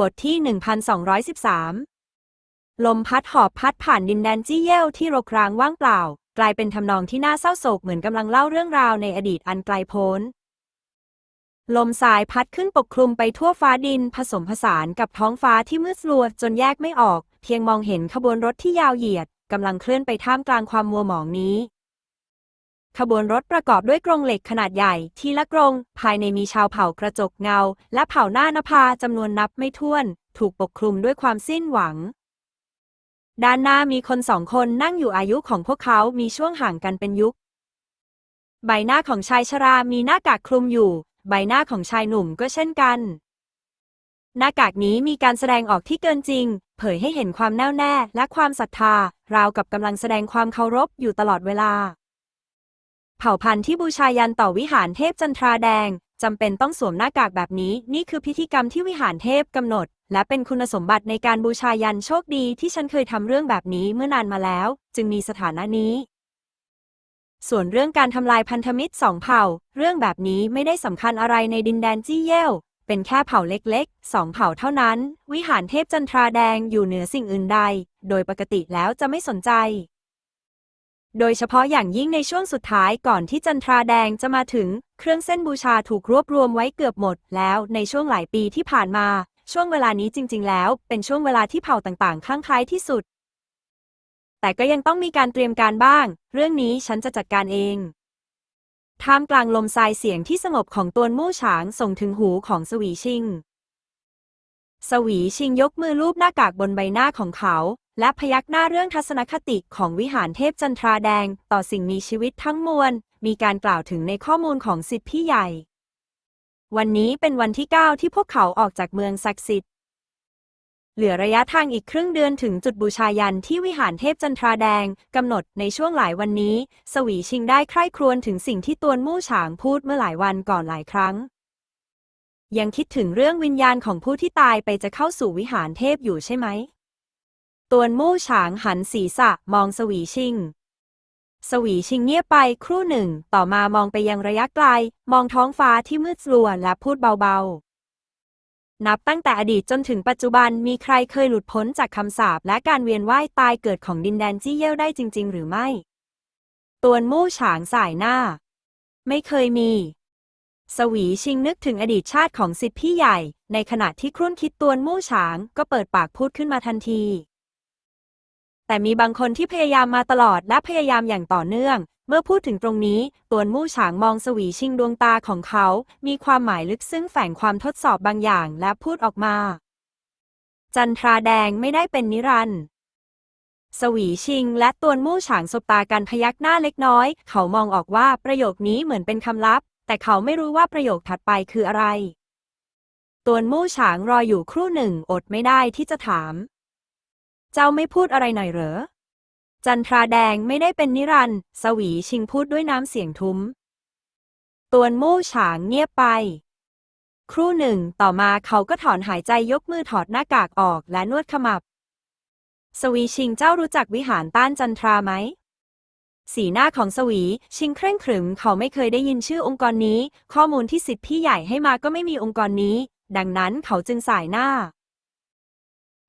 บทที่ 1213 ลมพัดหอบพัดผ่านดินแดนจี้เย่วที่รกร้างว่างเปล่า กลายเป็นทำนองที่น่าเศร้าโศกเหมือนกำลังเล่าเรื่องราวในอดีตอันไกลโพ้น ลมสายพัดขึ้นปกคลุมไปทั่วฟ้าดินผสมผสานกับท้องฟ้าที่มืดสลัวจนแยกไม่ออก เพียงมองเห็นขบวนรถที่ยาวเหยียดกำลังเคลื่อนไปท่ามกลางความมัวหมองนี้ ขบวนรถประกอบด้วยกรงเหล็กขนาดใหญ่ ทีละกรง ภายในมีชาวเผ่ากระจกเงา และเผ่าหน้านภาจำนวนนับไม่ถ้วน ถูกปกคลุมด้วยความสิ้นหวัง ด้านหน้ามีคนสองคนนั่งอยู่อายุของพวกเขามีช่วงห่างกันเป็นยุค ใบหน้าของชายชรามีหน้ากากคลุมอยู่ ใบหน้าของชายหนุ่มก็เช่นกัน หน้ากากนี้มีการแสดงออกที่เกินจริง เผยให้เห็นความแน่วแน่และความศรัทธา ราวกับกำลังแสดงความเคารพอยู่ตลอดเวลา เผ่าพันธุ์ที่บูชายันต่อวิหารเทพจันทราแดงจำเป็นต้องสวมหน้ากากแบบนี้ นี่คือพิธีกรรมที่วิหารเทพกำหนด และเป็นคุณสมบัติในการบูชายันโชคดีที่ฉันเคยทำเรื่องแบบนี้เมื่อนานมาแล้ว จึงมีสถานะนี้ ส่วนเรื่องการทำลายพันธมิตรสองเผ่า เรื่องแบบนี้ไม่ได้สำคัญอะไรในดินแดนจี้เย่วเป็นแค่เผ่าเล็กๆ สองเผ่าเท่านั้น วิหารเทพจันทราแดงอยู่เหนือสิ่งอื่นใด โดยปกติแล้วจะไม่สนใจ โดยเฉพาะอย่างยิ่งในช่วงสุดท้ายก่อนที่จันทราแดงจะมาถึง เครื่องเส้นบูชาถูกรวบรวมไว้เกือบหมดแล้วในช่วงหลายปีที่ผ่านมา ช่วงเวลานี้จริง ๆ แล้ว เป็นช่วงเวลาที่เผ่าต่างๆคลั่งไคล้ที่สุด แต่ก็ยังต้องมีการเตรียมการบ้าง เรื่องนี้ฉันจะจัดการเองท่ามกลางลมทรายเสียงที่สงบของตัวมู่ฉางส่งถึงหูของสวีชิง สวีชิงยกมือลูบหน้ากากบนใบหน้าของเขา และพยักหน้าเรื่องทัศนคติของวิหารเทพจันทราแดง ต่อสิ่งมีชีวิตทั้งมวล มีการกล่าวถึงในข้อมูลของสิทธิพี่ใหญ่ วันนี้เป็นวันที่ 9 ที่พวกเขาออกจากเมืองศักดิ์สิทธิ์ เหลือระยะทางอีกครึ่งเดือนถึงจุดบูชายันที่วิหารเทพจันทราแดง กำหนดในช่วงหลายวันนี้ สวีชิงได้ใคร่ครวญถึงสิ่งที่ตวนมู่ฉางพูดเมื่อหลายวันก่อนหลายครั้งยังคิดถึงเรื่องวิญญาณของผู้ที่ตายไปจะเข้าสู่วิหารเทพอยู่ใช่ไหม ตวนมู่ฉางหันศีรษะมองสวีชิง สวีชิงเงียบไปครู่หนึ่ง ต่อมามองไปยังระยะไกล มองท้องฟ้าที่มืดสลัวและพูดเบาๆ นับตั้งแต่อดีตจนถึงปัจจุบันมีใครเคยหลุดพ้นจากคำสาปและการเวียนว่ายตายเกิดของดินแดนจี้เย่ยวได้จริง ๆ หรือไม่ ตวนมู่ฉางสายหน้า ไม่เคยมีสวีชิงนึกถึงอดีตชาติของสิทธิพี่ใหญ่ ในขณะที่ครุ่นคิดตวนมู่ฉางก็เปิดปากพูดขึ้นมาทันที แต่มีบางคนที่พยายามมาตลอดและพยายามอย่างต่อเนื่อง เมื่อพูดถึงตรงนี้ตวนมู่ฉางมองสวีชิงดวงตาของเขา มีความหมายลึกซึ้งแฝงความทดสอบบางอย่างและพูดออกมา จันทราแดงไม่ได้เป็นนิรันด์สวีชิงและตวนมู่ฉางสบตากันพยักหน้าเล็กน้อย เขามองออกว่าประโยคนี้เหมือนเป็นคำลับ แต่เขาไม่รู้ว่าประโยคถัดไปคืออะไร ตวนมู่ฉางรออยู่ครู่หนึ่งอดไม่ได้ที่จะถาม เจ้าไม่พูดอะไรหน่อยเหรอ จันทราแดงไม่ได้เป็นนิรันดร์สวีชิงพูดด้วยน้ำเสียงทุ้ม ตวนมู่ฉางเงียบไป ครู่หนึ่งต่อมาเขาก็ถอนหายใจยกมือถอดหน้ากากออกและนวดขมับ สวีชิงเจ้ารู้จักวิหารต้านจันทราไหม สีหน้าของสวีชิงเคร่งขรึมเขาไม่เคยได้ยินชื่อองค์กรนี้ ข้อมูลที่สิทธิพี่ใหญ่ให้มาก็ไม่มีองค์กรนี้ ดังนั้นเขาจึงสายหน้า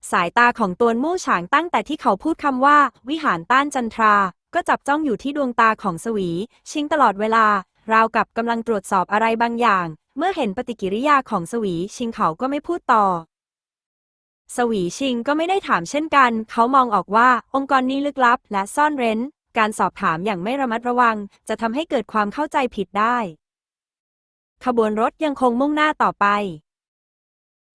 สายตาของตวนมู่ฉางตั้งแต่ที่เขาพูดคำว่า วิหารต้านจันทรา ก็จับจ้องอยู่ที่ดวงตาของสวี ชิงตลอดเวลา ราวกับกำลังตรวจสอบอะไรบางอย่าง เมื่อเห็นปฏิกิริยาของสวีชิงเขาก็ไม่พูดต่อ สวีชิงก็ไม่ได้ถามเช่นกัน เขามองออกว่าองค์กรนี้ลึกลับ และซ่อนเร้น การสอบถามอย่างไม่ระมัดระวัง จะทำให้เกิดความเข้าใจผิดได้ ขบวนรถยังคงมุ่งหน้าต่อไป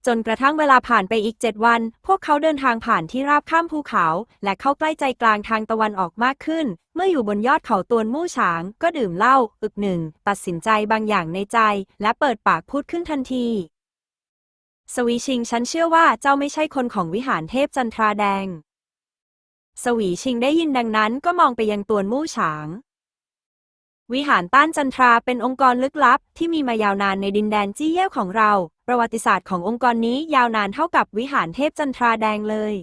จนกระทั่งเวลาผ่านไปอีกเจ็ดวัน พวกเขาเดินทางผ่านที่ราบข้ามภูเขา และเข้าใกล้ใจกลางทางตะวันออกมากขึ้น เมื่ออยู่บนยอดเขาตวนมู่ฉาง ก็ดื่มเหล้าอึกหนึ่ง ตัดสินใจบางอย่างในใจ และเปิดปากพูดขึ้นทันที สวีชิงฉันเชื่อว่าเจ้าไม่ใช่คนของวิหารเทพจันทราแดง สวีชิงได้ยินดังนั้นก็มองไปยังตวนมู่ฉางวิหารต้านจันทราเป็นองค์กรลึกลับที่มีมายาวนานในดินแดนจี้เย่วของเรา ประวัติศาสตร์ขององค์กรนี้ยาวนานเท่ากับวิหารเทพจันทราแดงเลย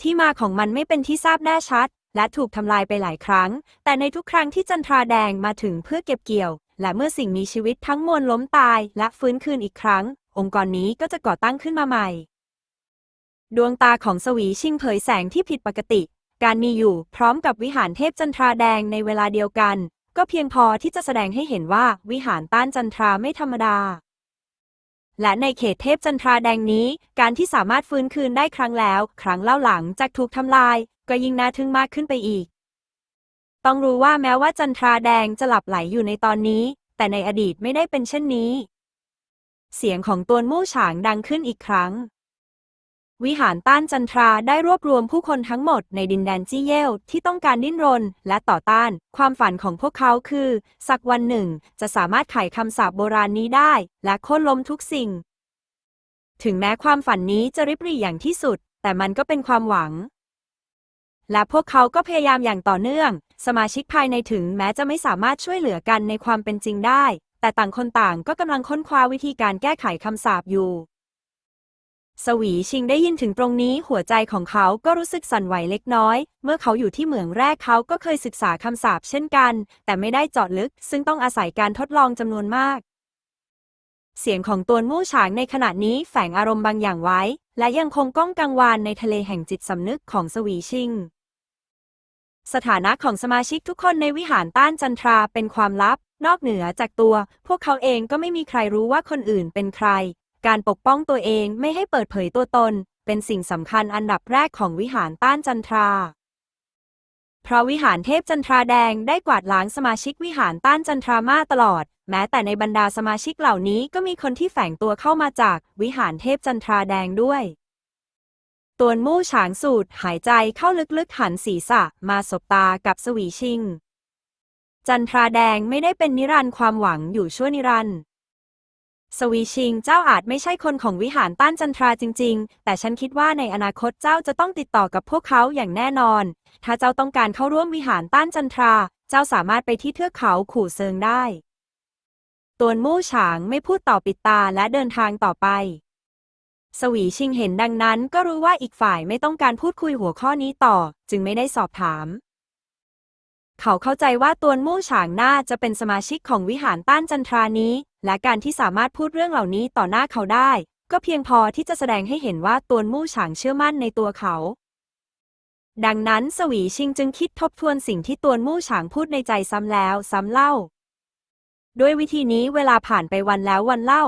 ที่มาของมันไม่เป็นที่ทราบแน่ชัด และถูกทำลายไปหลายครั้ง แต่ในทุกครั้งที่จันทราแดงมาถึงเพื่อเก็บเกี่ยว และเมื่อสิ่งมีชีวิตทั้งมวลล้มตาย และฟื้นคืนอีกครั้ง องค์กรนี้ก็จะก่อตั้งขึ้นมาใหม่ ดวงตาของสวีชิงเผยแสงที่ผิดปกติ การมีอยู่พร้อมกับวิหารเทพจันทราแดงในเวลาเดียวกัน ก็เพียงพอที่จะแสดงให้เห็นว่าวิหารต้านจันทราไม่ธรรมดา และในเขตเทพจันทราแดงนี้ การที่สามารถฟื้นคืนได้ครั้งแล้ว ครั้งเล่าหลังจากถูกทำลาย ก็ยิ่งน่าทึ่งมากขึ้นไปอีก ต้องรู้ว่าแม้ว่าจันทราแดงจะหลับไหลอยู่ในตอนนี้ แต่ในอดีตไม่ได้เป็นเช่นนี้ เสียงของตัวมู่ฉางดังขึ้นอีกครั้ง วิหารต้านจันทราได้รวบรวมผู้คนทั้งหมดในดินแดนจี้เย่วที่ต้องการดิ้นรน และต่อต้าน ความฝันของพวกเขาคือ สักวันหนึ่ง จะสามารถไขคำสาปโบราณนี้ได้ และโค่นล้มทุกสิ่ง ถึงแม้ความฝันนี้จะริบหรี่อย่างที่สุด แต่มันก็เป็นความหวัง และพวกเขาก็พยายามอย่างต่อเนื่อง สมาชิกภายในถึงแม้จะไม่สามารถช่วยเหลือกันในความเป็นจริงได้ แต่ต่างคนต่างก็กำลังค้นคว้าวิธีการแก้ไขคำสาปอยู่ สวีชิงได้ยินถึงตรงนี้หัวใจของเขาก็รู้สึกสั่นไหวเล็กน้อย เมื่อเขาอยู่ที่เหมืองแรกเขาก็เคยศึกษาคำสาปเช่นกัน แต่ไม่ได้เจาะลึก ซึ่งต้องอาศัยการทดลองจำนวนมาก เสียงของตัวมู่ฉางในขณะนี้แฝงอารมณ์บางอย่างไว้ และยังคงก้องกังวานในทะเลแห่งจิตสำนึกของสวีชิง สถานะของสมาชิกทุกคนในวิหารต้านจันทราเป็นความลับนอกเหนือจากตัว พวกเขาเองก็ไม่มีใครรู้ว่าคนอื่นเป็นใคร การปกป้องตัวเองไม่ให้เปิดเผยตัวตน เป็นสิ่งสำคัญอันดับแรกของวิหารต้านจันทรา เพราะวิหารเทพจันทราแดงได้กวาดล้างสมาชิกวิหารต้านจันทรามาตลอด แม้แต่ในบรรดาสมาชิกเหล่านี้ก็มีคนที่แฝงตัวเข้ามาจากวิหารเทพจันทราแดงด้วยตวนมู่ฉางสูดหายใจเข้าลึกๆหันศีรษะ มาสบตากับสวีชิง จันทราแดงไม่ได้เป็นนิรันดร์ความหวังอยู่ชั่วนิรันดร์ สวีชิง เจ้าอาจไม่ใช่คนของวิหารต้านจันทราจริง ๆ แต่ฉันคิดว่าในอนาคตเจ้าจะต้องติดต่อกับพวกเขาอย่างแน่นอน ถ้าเจ้าต้องการเข้าร่วมวิหารต้านจันทรา เจ้าสามารถไปที่เทือกเขาขู่เซิงได้ ตวนมู่ฉางไม่พูดต่อปิดตาและเดินทางต่อไป สวีชิงเห็นดังนั้นก็รู้ว่าอีกฝ่ายไม่ต้องการพูดคุยหัวข้อนี้ต่อ จึงไม่ได้สอบถาม เขาเข้าใจว่าตวนมู่ฉางน่าจะเป็นสมาชิกของวิหารต้านจันทรานี้ และการที่สามารถพูดเรื่องเหล่านี้ต่อหน้าเขาได้ ก็เพียงพอที่จะแสดงให้เห็นว่าตวนมู่ฉางเชื่อมั่นในตัวเขา ดังนั้นสวีชิงจึงคิดทบทวนสิ่งที่ตวนมู่ฉางพูดในใจซ้ำแล้วซ้ำเล่า ด้วยวิธีนี้เวลาผ่านไปวันแล้ววันเล่า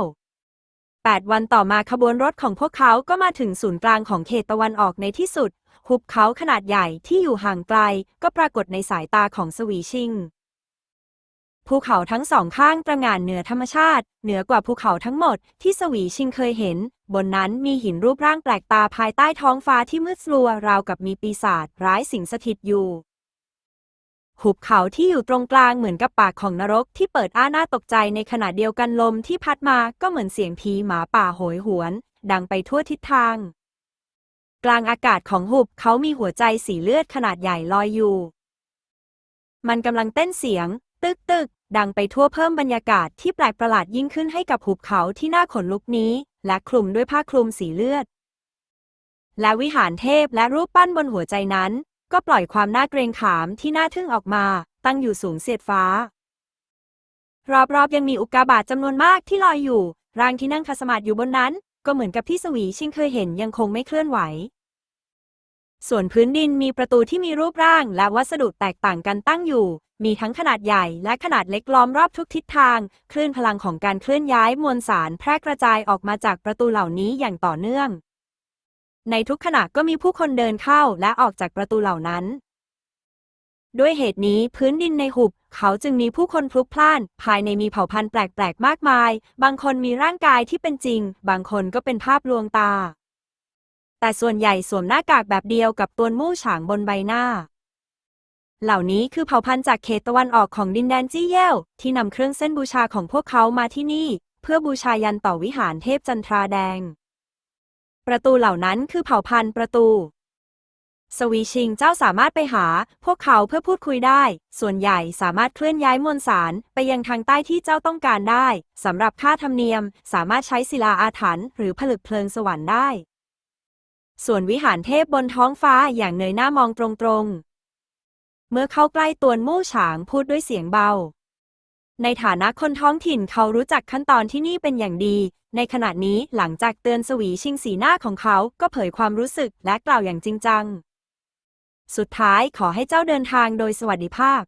8 วันต่อมาขบวนรถของพวกเขาก็มาถึงศูนย์กลางของเขตตะวันออกในที่สุด หุบเขาขนาดใหญ่ที่อยู่ห่างไกล ก็ปรากฏในสายตาของสวีชิง ภูเขาทั้งสองข้างตระหง่านเหนือธรรมชาติ เหนือกว่าภูเขาทั้งหมดที่สวีชิงเคยเห็น บนนั้นมีหินรูปร่างแปลกตาภายใต้ท้องฟ้าที่มืดสลัวราวกับมีปีศาจร้ายสิงสถิตอยู่ หุบเขาที่อยู่ตรงกลางเหมือนกับปากของนรกที่เปิดอ้าหน้าตกใจในขณะเดียวกันลมที่พัดมาก็เหมือนเสียงผีหมาป่าโหยหวน ดังไปทั่วทิศทาง กลางอากาศของหุบเขามีหัวใจสีเลือดขนาดใหญ่ลอยอยู่ มันกำลังเต้นเสียง ตึกตึกดังไปทั่วเพิ่มบรรยากาศที่แปลกประหลาดยิ่งขึ้นให้กับหุบเขาที่น่าขนลุกนี้ และคลุมด้วยผ้าคลุมสีเลือด และวิหารเทพและรูปปั้นบนหัวใจนั้น ก็ปล่อยความน่าเกรงขามที่น่าทึ่งออกมา ตั้งอยู่สูงเสียดฟ้า รอบๆยังมีอุกกาบาตจำนวนมากที่ลอยอยู่ ร่างที่นั่งคาสมาธิอยู่บนนั้น ก็เหมือนกับที่สวีชิงเคยเห็นยังคงไม่เคลื่อนไหว ส่วนพื้นดินมีประตูที่มีรูปร่างและวัสดุแตกต่างกันตั้งอยู่มีทั้งขนาดใหญ่และขนาดเล็กล้อมรอบทุกทิศทาง คลื่นพลังของการเคลื่อนย้ายมวลสารแพร่กระจายออกมาจากประตูเหล่านี้อย่างต่อเนื่อง ในทุกขณะก็มีผู้คนเดินเข้าและออกจากประตูเหล่านั้น ด้วยเหตุนี้พื้นดินในหุบ เขาจึงมีผู้คนพลุกพล่าน ภายในมีเผ่าพันธุ์แปลกๆ มากมาย บางคนมีร่างกายที่เป็นจริง บางคนก็เป็นภาพลวงตา แต่ส่วนใหญ่สวมหน้ากากแบบเดียวกับตัวมู่ฉางบนใบหน้า เหล่านี้คือเผ่าพันธุ์จากเขตตะวันออกของดินแดนจี้เย่วที่นำเครื่องเส้นบูชาของพวกเขามาที่นี่ เพื่อบูชายันต่อวิหารเทพจันทราแดง ประตูเหล่านั้นคือเผ่าพันธุ์ประตู สวีชิงเจ้าสามารถไปหา พวกเขาเพื่อพูดคุยได้ ส่วนใหญ่สามารถเคลื่อนย้ายมวลสารไปยังทางใต้ที่เจ้าต้องการได้สำหรับค่าธรรมเนียม สามารถใช้ศิลาอาถรรพ์หรือผลึกเพลิงสวรรค์ได้ ส่วนวิหารเทพบนท้องฟ้าอย่างเนยหน้ามองตรงๆ เมื่อเข้าใกล้ตวนมู่ฉางพูดด้วยเสียงเบา ในฐานะคนท้องถิ่นเขารู้จักขั้นตอนที่นี่เป็นอย่างดี ในขณะนี้หลังจากเตือนสวีชิงสีหน้าของเขาก็เผยความรู้สึกและกล่าวอย่างจริงจัง สุดท้ายขอให้เจ้าเดินทางโดยสวัสดิภาพ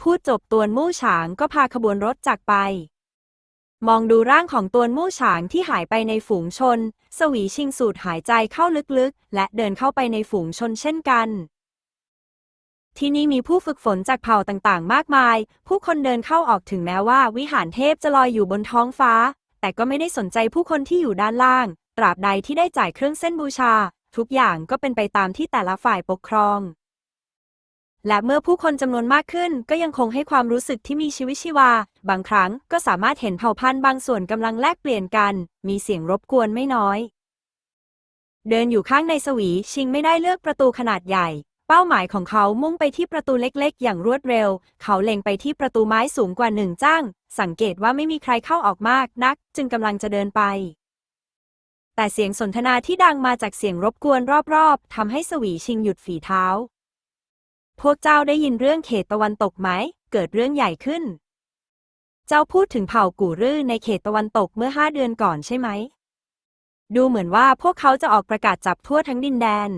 พูดจบตวนมู่ฉางก็พาขบวนรถจากไปมองดูร่างของตัวนมู่ฉางที่หายไปในฝูงชน สวีชิงสูดหายใจเข้าลึกๆ และเดินเข้าไปในฝูงชนเช่นกัน ที่นี่มีผู้ฝึกฝนจากเผ่าต่างๆ มากมาย ผู้คนเดินเข้าออกถึงแม้ว่าวิหารเทพจะลอยอยู่บนท้องฟ้า แต่ก็ไม่ได้สนใจผู้คนที่อยู่ด้านล่าง ตราบใดที่ได้จ่ายเครื่องเส้นบูชา ทุกอย่างก็เป็นไปตามที่แต่ละฝ่ายปกครอง และเมื่อผู้คนจำนวนมากขึ้น ก็ยังคงให้ความรู้สึกที่มีชีวิตชีวา บางครั้งก็สามารถเห็นเผ่าพันธุ์บางส่วนกำลังแลกเปลี่ยนกัน มีเสียงรบกวนไม่น้อยเดินอยู่ข้างในสวีชิงไม่ได้เลือกประตูขนาดใหญ่ เป้าหมายของเขามุ่งไปที่ประตูเล็กๆ อย่างรวดเร็ว เขาเล็งไปที่ประตูไม้สูงกว่าหนึ่งจ้าง สังเกตว่าไม่มีใครเข้าออกมากนัก จึงกำลังจะเดินไป แต่เสียงสนทนาที่ดังมาจากเสียงรบกวนรอบๆทำให้สวีชิงหยุดฝีเท้า พวกเจ้าได้ยินเรื่องเขตตะวันตกไหม เกิดเรื่องใหญ่ขึ้น เจ้าพูดถึงเผ่ากู่รื่อในเขตตะวันตกเมื่อห้าเดือนก่อนใช่ไหม ดูเหมือนว่าพวกเขาจะออกประกาศจับทั่วทั้งดินแดน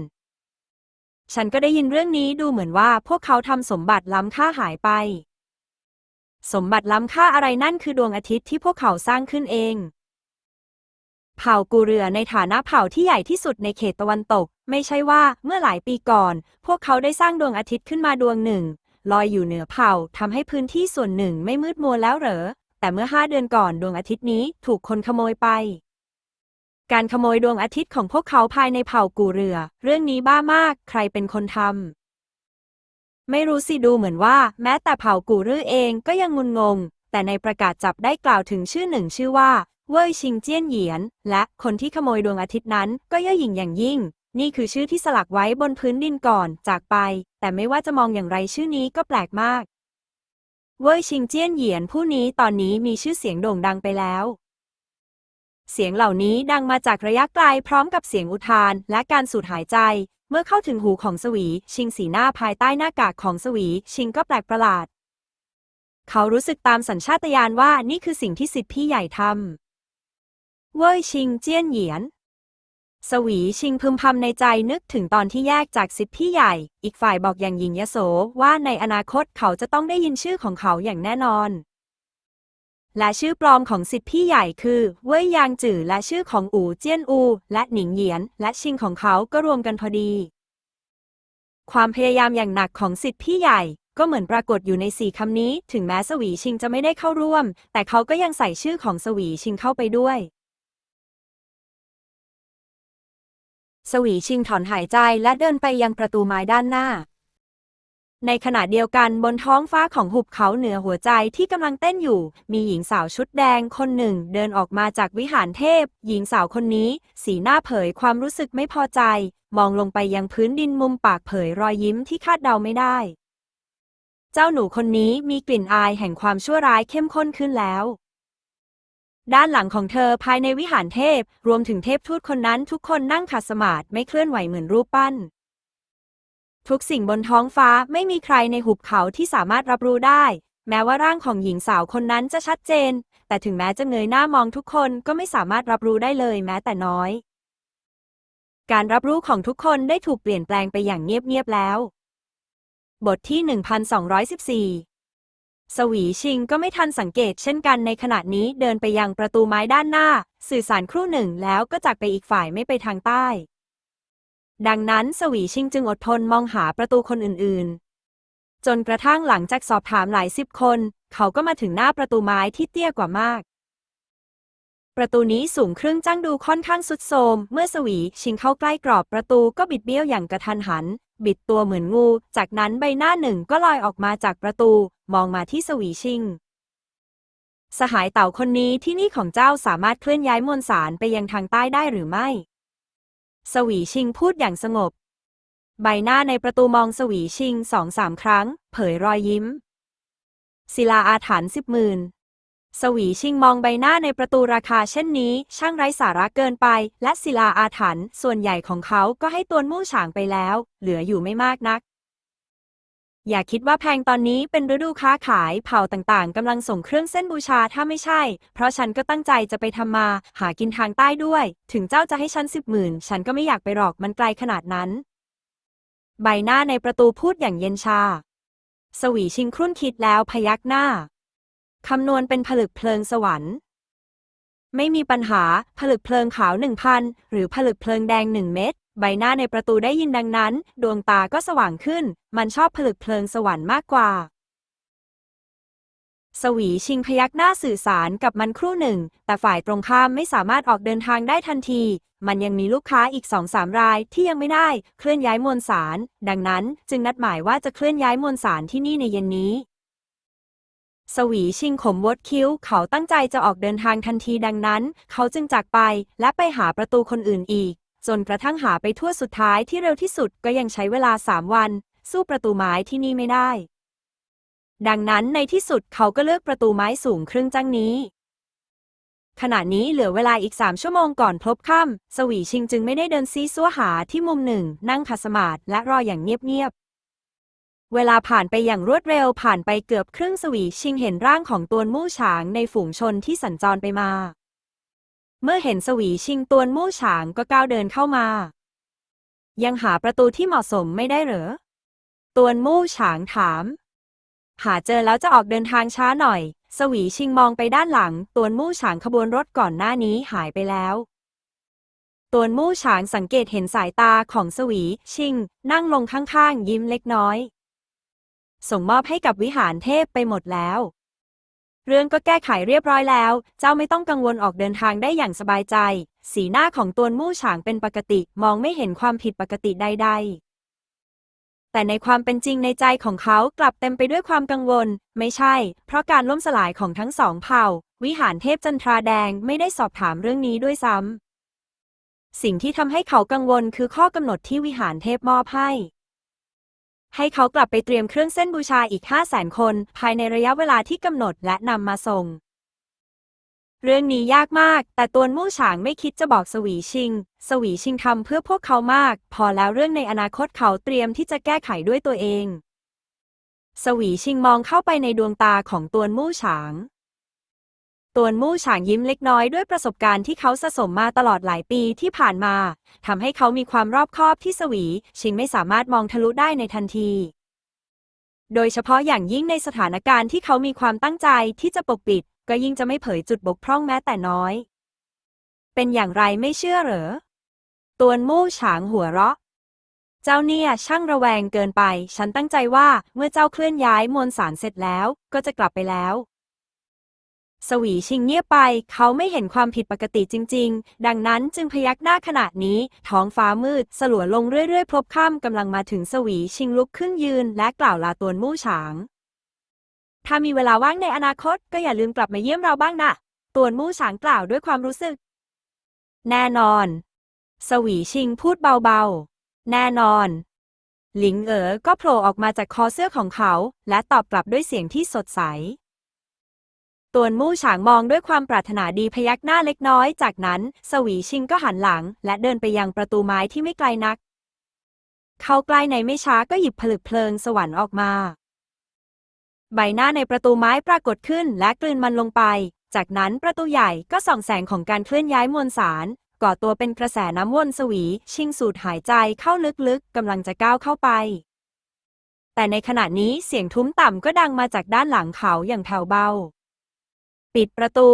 ฉันก็ได้ยินเรื่องนี้ดูเหมือนว่าพวกเขาทำสมบัติล้ำค่าหายไป สมบัติล้ำค่าอะไรนั่นคือดวงอาทิตย์ที่พวกเขาสร้างขึ้นเอง เผ่ากูเรือในฐานะเผ่าที่ใหญ่ที่สุดในเขตตะวันตก ไม่ใช่ว่าเมื่อหลายปีก่อน พวกเขาได้สร้างดวงอาทิตย์ขึ้นมาดวงหนึ่ง ลอยอยู่เหนือเผ่าทำให้พื้นที่ส่วนหนึ่งไม่มืดมัวแล้วเหรอ แต่เมื่อห้าเดือนก่อนดวงอาทิตย์นี้ถูกคนขโมยไป การขโมยดวงอาทิตย์ของพวกเขาภายในเผ่ากูเรือ เรื่องนี้บ้ามาก ใครเป็นคนทำ ไม่รู้สิดูเหมือนว่า แม้แต่เผ่ากูเรือเองก็ยังงุนงง แต่ในประกาศจับได้กล่าวถึงชื่อหนึ่งชื่อว่า เว่ยชิงเจี้ยนเหยียน และคนที่ขโมยดวงอาทิตย์นั้น ก็เย่อหยิ่งอย่างยิ่ง นี่คือชื่อที่สลักไว้บนพื้นดินก่อนจากไป แต่ไม่ว่าจะมองอย่างไรชื่อนี้ก็แปลกมาก เว่ยชิงเจี้ยนเหยียนผู้นี้ตอนนี้มีชื่อเสียงโด่งดังไปแล้ว เสียงเหล่านี้ดังมาจากระยะไกลพร้อมกับเสียงอุทานและการสูดหายใจ เมื่อเข้าถึงหูของสวี ชิงสีหน้าภายใต้หน้ากากของสวี ชิงก็แปลกประหลาด เขารู้สึกตามสัญชาตญาณว่านี่คือสิ่งที่สิทธิพี่ใหญ่ทำเว่ยชิงเจี้ยนเหยียน สวีชิงพึมพำในใจนึกถึงตอนที่แยกจากสิทธิพี่ใหญ่ อีกฝ่ายบอกอย่างหญิงยโสว่าในอนาคตเขาจะต้องได้ยินชื่อของเขาอย่างแน่นอน และชื่อปลอมของสิทธิพี่ใหญ่คือ เว่ยยางจื่อและชื่อของอู่เจี้ยนอู และหนิงเหยียน และชิงของเขาก็รวมกันพอดี ความพยายามอย่างหนักของสิทธิพี่ใหญ่ ก็เหมือนปรากฏอยู่ในสี่คำนี้ ถึงแม้สวีชิงจะไม่ได้เข้าร่วม แต่เขาก็ยังใส่ชื่อของสวีชิงเข้าไปด้วย สวีชิงถอนหายใจและเดินไปยังประตูไม้ด้านหน้า ในขณะเดียวกันบนท้องฟ้าของหุบเขาเหนือหัวใจที่กำลังเต้นอยู่ มีหญิงสาวชุดแดงคนหนึ่ง เดินออกมาจากวิหารเทพ หญิงสาวคนนี้ สีหน้าเผยความรู้สึกไม่พอใจ มองลงไปยังพื้นดินมุมปากเผยรอยยิ้มที่คาดเดาไม่ได้ เจ้าหนูคนนี้มีกลิ่นอายแห่งความชั่วร้ายเข้มข้นขึ้นแล้วด้านหลังของเธอภายในวิหารเทพ รวมถึงเทพทูตคนนั้นทุกคนนั่งขัดสมาธิไม่เคลื่อนไหวเหมือนรูปปั้น ทุกสิ่งบนท้องฟ้าไม่มีใครในหุบเขาที่สามารถรับรู้ได้ แม้ว่าร่างของหญิงสาวคนนั้นจะชัดเจน แต่ถึงแม้จะเงยหน้ามองทุกคนก็ไม่สามารถรับรู้ได้เลยแม้แต่น้อย การรับรู้ของทุกคนได้ถูกเปลี่ยนแปลงไปอย่างเงียบๆแล้ว บทที่ 1214สวีชิงก็ไม่ทันสังเกตเช่นกันในขณะนี้เดินไปยังประตูไม้ด้านหน้า สื่อสารครู่หนึ่งแล้วก็จากไปอีกฝ่ายไม่ไปทางใต้ ดังนั้นสวีชิงจึงอดทนมองหาประตูคนอื่นๆ จนกระทั่งหลังจากสอบถามหลายสิบคน เขาก็มาถึงหน้าประตูไม้ที่เตี้ยกว่ามาก ประตูนี้สูงครึ่งจ้างดูค่อนข้างสุดโทมเมื่อสวีชิงเข้าใกล้กรอบประตูก็บิดเบี้ยวอย่างกระทันหัน บิดตัวเหมือนงู จากนั้นใบหน้าหนึ่งก็ลอยออกมาจากประตู มองมาที่สวีชิงสหายเต่าคนนี้ที่นี่ของเจ้าสามารถเคลื่อนย้ายมวลสารไปยังทางใต้ได้หรือไม่ สวีชิงพูดอย่างสงบ ใบหน้าในประตูมองสวีชิงสองสามครั้ง เผยรอยยิ้ม ศิลาอาถรรพ์สิบหมื่นสวีชิงมองใบหน้าในประตูราคาเช่นนี้ ช่างไร้สาระเกินไป และศิลาอาถรรพ์ส่วนใหญ่ของเขาก็ให้ตัวมู่ฉางไปแล้ว เหลืออยู่ไม่มากนัก อย่าคิดว่าแพงตอนนี้เป็นฤดูค้าขายเผ่าต่างๆกำลังส่งเครื่องเส้นบูชาถ้าไม่ใช่ เพราะฉันก็ตั้งใจจะไปทำมา หากินทางใต้ด้วย ถึงเจ้าจะให้ฉันสิบหมื่นฉันก็ไม่อยากไปหรอกมันไกลขนาดนั้น ใบหน้าในประตูพูดอย่างเย็นชา สวีชิงครุ่นคิดแล้วพยักหน้าคำนวณเป็นผลึกเพลิงสวรรค์ ไม่มีปัญหาผลึกเพลิงขาวหนึ่งพันหรือผลึกเพลิงแดงหนึ่งเม็ดใบหน้าในประตูได้ยินดังนั้น ดวงตาก็สว่างขึ้น มันชอบผลึกเพลิงสวรรค์มากกว่า สวีชิงพยักหน้าสื่อสารกับมันครู่หนึ่ง แต่ฝ่ายตรงข้ามไม่สามารถออกเดินทางได้ทันที มันยังมีลูกค้าอีกสองสามรายที่ยังไม่ได้เคลื่อนย้ายมวลสาร ดังนั้นจึงนัดหมายว่าจะเคลื่อนย้ายมวลสารที่นี่ในเย็นนี้สวีชิงขมวดคิ้ว เขาตั้งใจจะออกเดินทางทันทีดังนั้น เขาจึงจากไปและไปหาประตูคนอื่นอีก จนกระทั่งหาไปทั่วสุดท้ายที่เร็วที่สุดก็ยังใช้เวลาสามวัน สู้ประตูไม้ที่นี่ไม่ได้ ดังนั้นในที่สุดเขาก็เลือกประตูไม้สูงครึ่งจังนี้ ขณะนี้เหลือเวลาอีกสามชั่วโมงก่อนพลบค่ำสวีชิงจึงไม่ได้เดินซีซัวหาที่มุมหนึ่ง นั่งขัดสมาธิและรออย่างเงียบเวลาผ่านไปอย่างรวดเร็วผ่านไปเกือบครึ่งสวีชิงเห็นร่างของตัวมู่ฉางในฝูงชนที่สัญจรไปมา เมื่อเห็นสวีชิงตวนมู่ฉางก็ก้าวเดินเข้ามา ยังหาประตูที่เหมาะสมไม่ได้เหรอ ตวนมู่ฉางถาม หาเจอแล้วจะออกเดินทางช้าหน่อย สวีชิงมองไปด้านหลัง ตวนมู่ฉางขบวนรถก่อนหน้านี้หายไปแล้วตวนมู่ฉางสังเกตเห็นสายตาของสวี ชิง นั่งลงข้างๆ ยิ้มเล็กน้อย ส่งมอบให้กับวิหารเทพไปหมดแล้ว เรื่องก็แก้ไขเรียบร้อยแล้ว เจ้าไม่ต้องกังวลออกเดินทางได้อย่างสบายใจ สีหน้าของตัวมู่ฉางเป็นปกติ มองไม่เห็นความผิดปกติใด ๆแต่ในความเป็นจริงในใจของเขากลับเต็มไปด้วยความกังวล ไม่ใช่ เพราะการล่มสลายของทั้งสองเผ่า วิหารเทพจันทราแดงไม่ได้สอบถามเรื่องนี้ด้วยซ้ำ สิ่งที่ทำให้เขากังวลคือข้อกำหนดที่วิหารเทพมอบให้ ให้เขากลับไปเตรียมเครื่องเส้นบูชาอีก 5 0 0แสนคน ภายในระยะเวลาที่กำหนดและนำมาส่ง เรื่องนี้ยากมาก แต่ตัวมู่ฉางไม่คิดจะบอกสวีชิง สวีชิงทำเพื่อพวกเขามาก พอแล้วเรื่องในอนาคตเขาเตรียมที่จะแก้ไขด้วยตัวเอง สวีชิงมองเข้าไปในดวงตาของตัวมู่ฉาง ตวนมู่ฉางยิ้มเล็กน้อยด้วยประสบการณ์ที่เขาสะสมมาตลอดหลายปีที่ผ่านมาทำให้เขามีความรอบคอบที่สวี ชิงไม่สามารถมองทะลุได้ในทันที โดยเฉพาะอย่างยิ่งในสถานการณ์ที่เขามีความตั้งใจที่จะปกปิด ก็ยิ่งจะไม่เผยจุดบกพร่องแม้แต่น้อย เป็นอย่างไรไม่เชื่อเหรอตวนมู่ฉางหัวเราะ เจ้าเนี่ยช่างระแวงเกินไป ฉันตั้งใจว่าเมื่อเจ้าเคลื่อนย้ายมวลสารเสร็จแล้ว ก็จะกลับไปแล้ว สวีชิงเงียบไป เขาไม่เห็นความผิดปกติจริง ๆ ดังนั้นจึงพยักหน้าขณะนี้ ท้องฟ้ามืด สลัวลงเรื่อยๆ พลบค่ำกำลังมาถึงสวีชิงลุกขึ้นยืน และกล่าวลาตวนมู่ฉาง ถ้ามีเวลาว่างในอนาคต ก็อย่าลืมกลับมาเยี่ยมเราบ้างนะตวนมู่ฉางกล่าวด้วยความรู้สึก แน่นอน สวีชิงพูดเบาๆ แน่นอน หลิงเอ๋อก็โผล่ออกมาจากคอเสื้อของเขา และตอบกลับด้วยเสียงที่สดใส ตวนมู่ฉางมองด้วยความปรารถนาดีพยักหน้าเล็กน้อย จากนั้นสวีชิงก็หันหลัง และเดินไปยังประตูไม้ที่ไม่ไกลนัก เขาใกล้ในไม่ช้าก็หยิบผลึกเพลิงสวรรค์ออกมา ใบหน้าในประตูไม้ปรากฏขึ้นและกลืนมันลงไป จากนั้นประตูใหญ่ก็ส่องแสงของการเคลื่อนย้ายมวลสาร ก่อตัวเป็นกระแสน้ำวนสวี ชิงสูดหายใจเข้าลึกๆกำลังจะก้าวเข้าไป แต่ในขณะนี้เสียงทุ้มต่ำก็ดังมาจากด้านหลังเขาอย่างแผ่วเบา ปิดประตู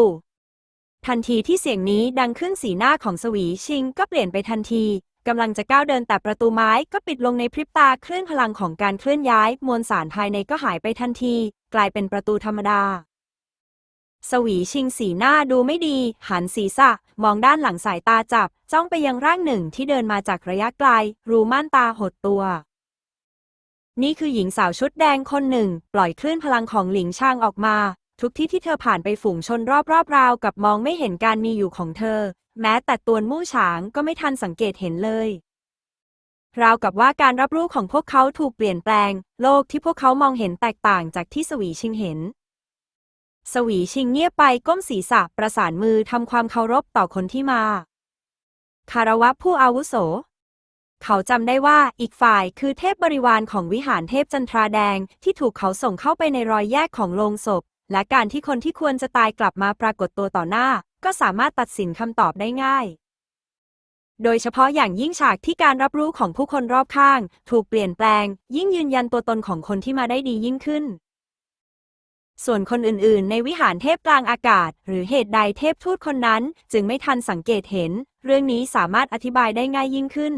ทันทีที่เสียงนี้ดังขึ้นสีหน้าของสวีชิงก็เปลี่ยนไปทันที กำลังจะก้าวเดินแต่ประตูไม้ก็ปิดลงในพริบตาคลื่นพลังของการเคลื่อนย้าย มวลสารภายในก็หายไปทันที กลายเป็นประตูธรรมดา สวีชิงสีหน้าดูไม่ดี หันศีรษะ มองด้านหลังสายตาจับ จ้องไปยังร่างหนึ่งที่เดินมาจากระยะไกล รูม่านตาหดตัวนี่คือหญิงสาวชุดแดงคนหนึ่ง ปล่อยคลื่นพลังของหลิงช่างออกมา ทุกที่ที่เธอผ่านไปฝูงชนรอบๆราวกับมองไม่เห็นการมีอยู่ของเธอ แม้แต่ตัวมู่ฉางก็ไม่ทันสังเกตเห็นเลย ราวกับว่าการรับรู้ของพวกเขาถูกเปลี่ยนแปลง โลกที่พวกเขามองเห็นแตกต่างจากที่สวีชิงเห็น สวีชิงเงียบไปก้มศีรษะประสานมือทำความเคารพต่อคนที่มา คารวะผู้อาวุโส เขาจำได้ว่าอีกฝ่ายคือเทพบริวารของวิหารเทพจันทราแดงที่ถูกเขาส่งเข้าไปในรอยแยกของโลงศพ และการที่คนที่ควรจะตายกลับมาปรากฏตัวต่อหน้า ก็สามารถตัดสินคำตอบได้ง่าย โดยเฉพาะอย่างยิ่งฉากที่การรับรู้ของผู้คนรอบข้าง ถูกเปลี่ยนแปลง ยิ่งยืนยันตัวตนของคนที่มาได้ดียิ่งขึ้น ส่วนคนอื่นๆ ในวิหารเทพกลางอากาศ หรือเหตุใดเทพทูตคนนั้น จึงไม่ทันสังเกตเห็น เรื่องนี้สามารถอธิบายได้ง่ายยิ่งขึ้น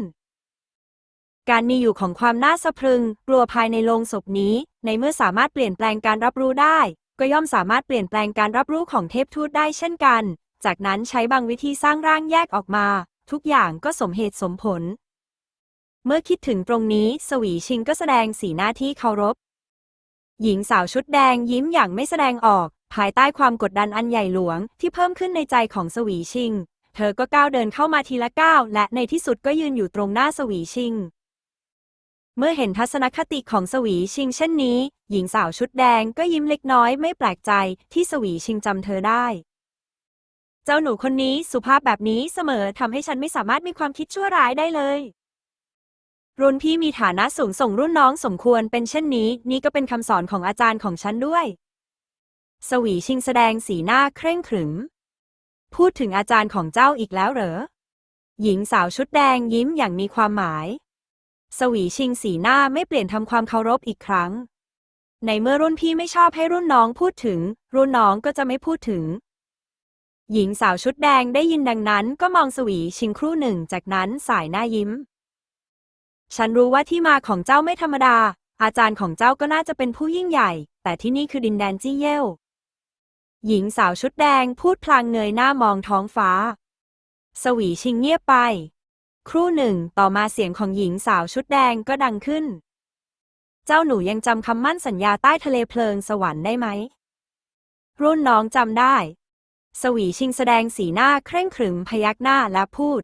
การมีอยู่ของความน่าสะพรึง กลัวภายในโลงศพนี้ ในเมื่อสามารถเปลี่ยนแปลงการรับรู้ได้ ก็ย่อมสามารถเปลี่ยนแปลงการรับรู้ของเทพทูตได้เช่นกัน จากนั้นใช้บางวิธีสร้างร่างแยกออกมา ทุกอย่างก็สมเหตุสมผล เมื่อคิดถึงตรงนี้ สวีชิงก็แสดงสีหน้าที่เคารพ หญิงสาวชุดแดงยิ้มอย่างไม่แสดงออก ภายใต้ความกดดันอันใหญ่หลวงที่เพิ่มขึ้นในใจของสวีชิง เธอก็ก้าวเดินเข้ามาทีละก้าวและในที่สุดก็ยืนอยู่ตรงหน้าสวีชิง เมื่อเห็นทัศนคติของสวีชิงเช่นนี้ หญิงสาวชุดแดงก็ยิ้มเล็กน้อยไม่แปลกใจที่สวีชิงจำเธอได้ เจ้าหนูคนนี้สุภาพแบบนี้เสมอทำให้ฉันไม่สามารถมีความคิดชั่วร้ายได้เลยรุ่นพี่มีฐานะสูงส่งรุ่นน้องสมควรเป็นเช่นนี้ นี่ก็เป็นคำสอนของอาจารย์ของฉันด้วย สวีชิงแสดงสีหน้าเคร่งขรึม พูดถึงอาจารย์ของเจ้าอีกแล้วเหรอ หญิงสาวชุดแดงยิ้มอย่างมีความหมาย สวีชิงสีหน้าไม่เปลี่ยนทำความเคารพอีกครั้ง ในเมื่อรุ่นพี่ไม่ชอบให้รุ่นน้องพูดถึง รุ่นน้องก็จะไม่พูดถึง หญิงสาวชุดแดงได้ยินดังนั้นก็มองสวีชิงครู่หนึ่งจากนั้นสายหน้ายิ้ม ฉันรู้ว่าที่มาของเจ้าไม่ธรรมดา อาจารย์ของเจ้าก็น่าจะเป็นผู้ยิ่งใหญ่ แต่ที่นี่คือดินแดนจี้เย่วหญิงสาวชุดแดงพูดพลางเงยหน้ามองท้องฟ้า สวีชิงเงียบไป ครู่หนึ่งต่อมาเสียงของหญิงสาวชุดแดงก็ดังขึ้น เจ้าหนูยังจำคำมั่นสัญญาใต้ทะเลเพลิงสวรรค์ได้ไหม รุ่นน้องจำได้ สวีชิงแสดงสีหน้าเคร่งขรึมพยักหน้าและพูด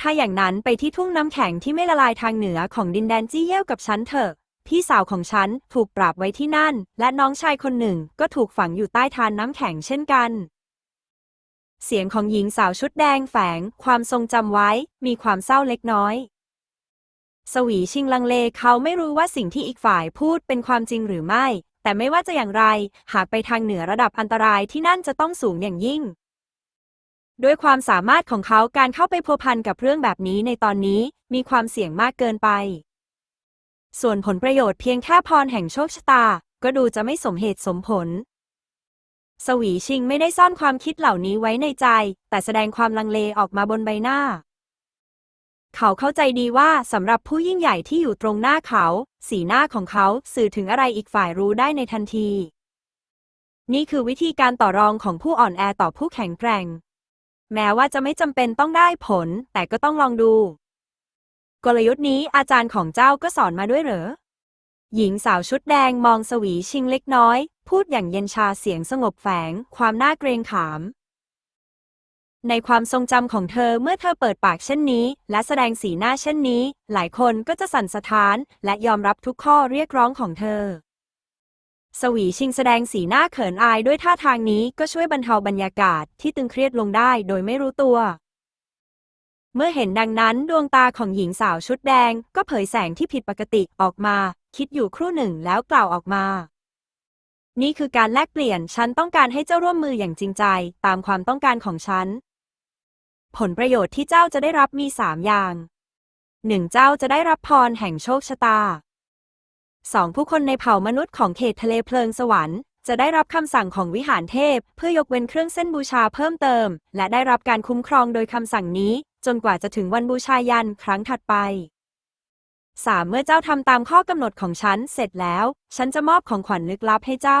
ถ้าอย่างนั้นไปที่ทุ่งน้ำแข็งที่ไม่ละลายทางเหนือของดินแดนจี้เย่วกับฉันเถอะพี่สาวของฉันถูกปราบไว้ที่นั่น และน้องชายคนหนึ่งก็ถูกฝังอยู่ใต้ทานน้ำแข็งเช่นกัน เสียงของหญิงสาวชุดแดงแฝงความทรงจำไว้ มีความเศร้าเล็กน้อย สวีชิงลังเลเขาไม่รู้ว่าสิ่งที่อีกฝ่ายพูดเป็นความจริงหรือไม่ แต่ไม่ว่าจะอย่างไร หากไปทางเหนือระดับอันตรายที่นั่นจะต้องสูงอย่างยิ่ง ด้วยความสามารถของเขาการเข้าไปพัวพันกับเรื่องแบบนี้ในตอนนี้มีความเสี่ยงมากเกินไป ส่วนผลประโยชน์เพียงแค่พรแห่งโชคชะตา ก็ดูจะไม่สมเหตุสมผล สวีชิงไม่ได้ซ่อนความคิดเหล่านี้ไว้ในใจ แต่แสดงความลังเลออกมาบนใบหน้า เขาเข้าใจดีว่าสำหรับผู้ยิ่งใหญ่ที่อยู่ตรงหน้าเขา สีหน้าของเขาสื่อถึงอะไรอีกฝ่ายรู้ได้ในทันที นี่คือวิธีการต่อรองของผู้อ่อนแอต่อผู้แข็งแกร่ง แม้ว่าจะไม่จำเป็นต้องได้ผล แต่ก็ต้องลองดู กลยุทธ์นี้อาจารย์ของเจ้าก็สอนมาด้วยเหรอหญิงสาวชุดแดงมองสวีชิงเล็กน้อย พูดอย่างเย็นชาเสียงสงบแฝง ความน่าเกรงขาม ในความทรงจำของเธอเมื่อเธอเปิดปากเช่นนี้ และแสดงสีหน้าเช่นนี้ หลายคนก็จะสั่นสะท้าน และยอมรับทุกข้อเรียกร้องของเธอ สวีชิงแสดงสีหน้าเขินอายด้วยท่าทางนี้ก็ช่วยบรรเทาบรรยากาศที่ตึงเครียดลงได้โดยไม่รู้ตัวเมื่อเห็นดังนั้นดวงตาของหญิงสาวชุดแดง ก็เผยแสงที่ผิดปกติออกมา คิดอยู่ครู่หนึ่งแล้วกล่าวออกมา นี่คือการแลกเปลี่ยน ฉันต้องการให้เจ้าร่วมมืออย่างจริงใจ ตามความต้องการของฉัน ผลประโยชน์ที่เจ้าจะได้รับมีสามอย่างหนึ่งเจ้าจะได้รับพรแห่งโชคชะตาสองผู้คนในเผ่ามนุษย์ของเขตทะเลเพลิงสวรรค์จะได้รับคำสั่งของวิหารเทพ เพื่อยกเว้นเครื่องเส้นบูชาเพิ่มเติม และได้รับการคุ้มครองโดยคำสั่งนี้ จนกว่าจะถึงวันบูชายันครั้งถัดไป 3. เมื่อเจ้าทำตามข้อกำหนดของฉัน เสร็จแล้ว ฉันจะมอบของขวัญลึกลับให้เจ้า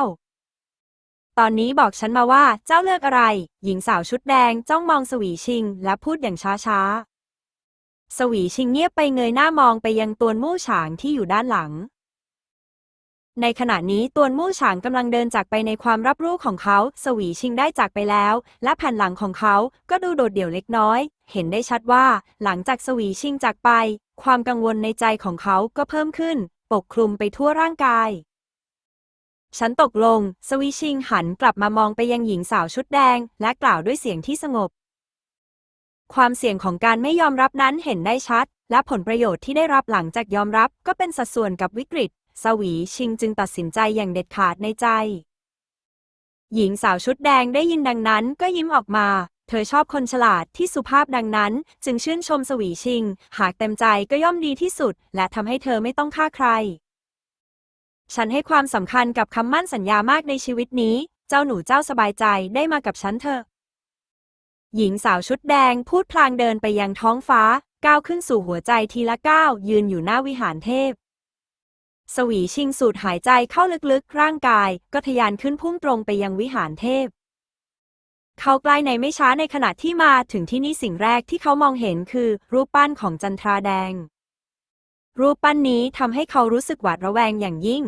ตอนนี้บอกฉันมาว่าเจ้าเลือกอะไร หญิงสาวชุดแดงจ้องมองสวีชิง และพูดอย่างช้าๆ สวีชิงเงียบไปเงยหน้ามองไปยังตัวมู่ฉางที่อยู่ด้านหลัง ในขณะนี้ตัวมู่ฉางกำลังเดินจากไปในความรับรู้ของเขา สวีชิงได้จากไปแล้ว และแผ่นหลังของเขาก็ดูโดดเดี่ยวเล็กน้อย เห็นได้ชัดว่าหลังจากสวีชิงจากไป ความกังวลในใจของเขาก็เพิ่มขึ้น ปกคลุมไปทั่วร่างกาย ฉันตกลง สวีชิงหันกลับมามองไปยังหญิงสาวชุดแดง และกล่าวด้วยเสียงที่สงบ ความเสี่ยงของการไม่ยอมรับนั้นเห็นได้ชัด และผลประโยชน์ที่ได้รับหลังจากยอมรับก็เป็นสัดส่วนกับวิกฤต สวีชิงจึงตัดสินใจอย่างเด็ดขาดในใจหญิงสาวชุดแดงได้ยินดังนั้นก็ยิ้มออกมา เธอชอบคนฉลาดที่สุภาพดังนั้น จึงชื่นชมสวีชิง หากเต็มใจก็ย่อมดีที่สุด และทำให้เธอไม่ต้องฆ่าใคร ฉันให้ความสำคัญกับคำมั่นสัญญามากในชีวิตนี้ เจ้าหนูเจ้าสบายใจได้มากับฉันเถอะ หญิงสาวชุดแดงพูดพลางเดินไปยังท้องฟ้า ก้าวขึ้นสู่หัวใจทีละก้าวยืนอยู่หน้าวิหารเทพสวีชิงสูดหายใจเข้าลึกๆ ร่างกาย ก็ทะยานขึ้นพุ่งตรงไปยังวิหารเทพ เขาใกล้ในไม่ช้าในขณะที่มาถึงที่นี่สิ่งแรกที่เขามองเห็นคือ รูปปั้นของจันทราแดง รูปปั้นนี้ทำให้เขารู้สึกหวาดระแวงอย่างยิ่ง